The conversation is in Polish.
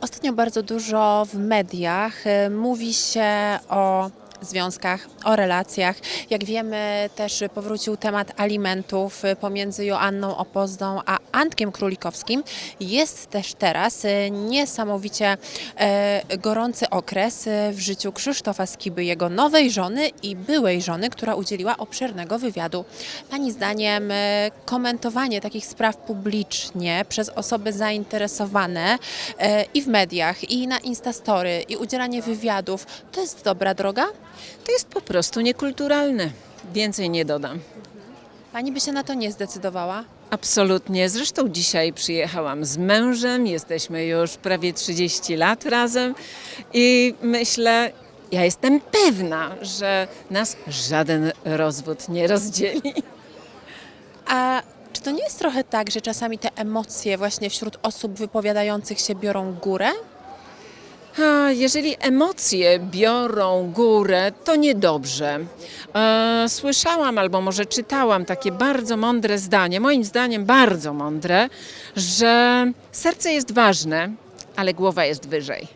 Ostatnio bardzo dużo w mediach y, mówi się o związkach, o relacjach. Jak wiemy, też powrócił temat alimentów y, pomiędzy Joanną Opozdą a Antkiem Królikowskim. Jest też teraz y, niesamowicie e, gorący okres y, w życiu Krzysztofa Skiby, jego nowej żony i byłej żony, która udzieliła obszernego wywiadu. Pani zdaniem e, komentowanie takich spraw publicznie przez osoby zainteresowane e, i w mediach, i na Instastory, i udzielanie wywiadów, to jest dobra droga? To jest po prostu niekulturalne. Więcej nie dodam. Pani by się na to nie zdecydowała? Absolutnie. Zresztą dzisiaj przyjechałam z mężem, jesteśmy już prawie 30 lat razem i myślę, ja jestem pewna, że nas żaden rozwód nie rozdzieli. A czy to nie jest trochę tak, że czasami te emocje właśnie wśród osób wypowiadających się biorą górę? A jeżeli emocje biorą górę, to niedobrze. E, słyszałam albo może czytałam takie bardzo mądre zdanie, moim zdaniem bardzo mądre, że serce jest ważne, ale głowa jest wyżej.